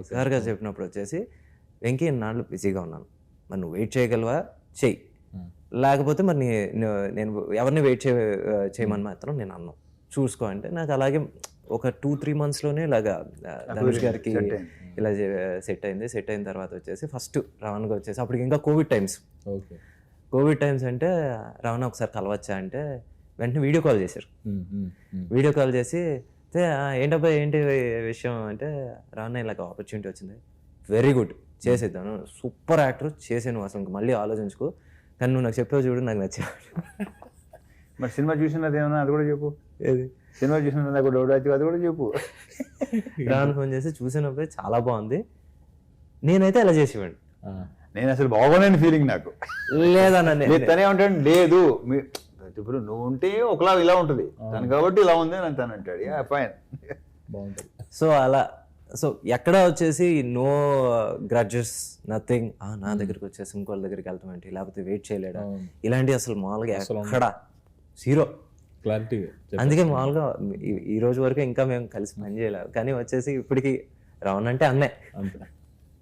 Sir గారు చెప్పినప్పుడు వచ్చేసి వెంకీ నాళ్ళు బిజీగా ఉన్నాను. మరి నువ్వు వెయిట్ చేయగలవా? చెయ్యి. లేకపోతే మరి నేను ఎవరిని వెయిట్ చేయ చేయమని మాత్రం నేను అన్నాను చూసుకో అంటే నాకు అలాగే ఒక టూ త్రీ మంత్స్లోనే ఇలాగా ధనుష్ గారికి. ఇలా సెట్ అయింది. సెట్ అయిన తర్వాత వచ్చేసి ఫస్ట్ రవణగా వచ్చేసి అప్పటికి ఇంకా Covid times. Okay. Covid times అంటే రవణ ఒకసారి కలవచ్చా అంటే వెంటనే వీడియో కాల్ చేశారు. వీడియో కాల్ చేసి "అయితే, ఆ, ఏంటబ్బా ఏంటి విషయం అంటే రాన్న ఇలాగ ఆపర్చునిటీ వచ్చింది. వెరీ గుడ్ చేసేద్దాను సూపర్ యాక్టర్ చేసాను అసలు మళ్ళీ ఆలోచించుకో. కానీ నువ్వు నాకు చెప్పావు చూడు నాకు నచ్చా మరి సినిమా చూసినది ఏమన్నా అది కూడా చెప్పు. ఏది? సినిమా చూసినది నాకు డౌట్ వచ్చి అది కూడా చెప్పు. రాను ఫోన్ చేసి చూసినప్పుడు చాలా బాగుంది. నేనైతే అలా చేసేవాడిని. ఆ, నేను అసలు బాగోలేని ఫీలింగ్ నాకు. లేదన్న తనే ఉంటాడు లేదు. ఇప్పుడు నువ్వు ఉంటే ఒకలా ఇలా ఉంటుంది. తను కాబట్టి ఇలా ఉంది అని తను అంటాడు. Yeah fine. బాగుంటుంది. సో అలా సో ఎక్కడ వచ్చేసి నో గ్రడ్జెస్ నథింగ్ నా దగ్గరికి వచ్చేసి ఇంకోళ్ళ దగ్గరికి వెళ్తాం ఏంటి లేకపోతే వెయిట్ చేయలేడా. ఇలాంటి అసలు మామూలుగా ఎక్కడ జీరో. క్లారిటీ అందుకే మామూలుగా ఈ- ఈ రోజు వరకు ఇంకా మేము కలిసి పని చేయలేదు కానీ వచ్చేసి ఇప్పటికి రవణ అంటే అన్నే. అంతే.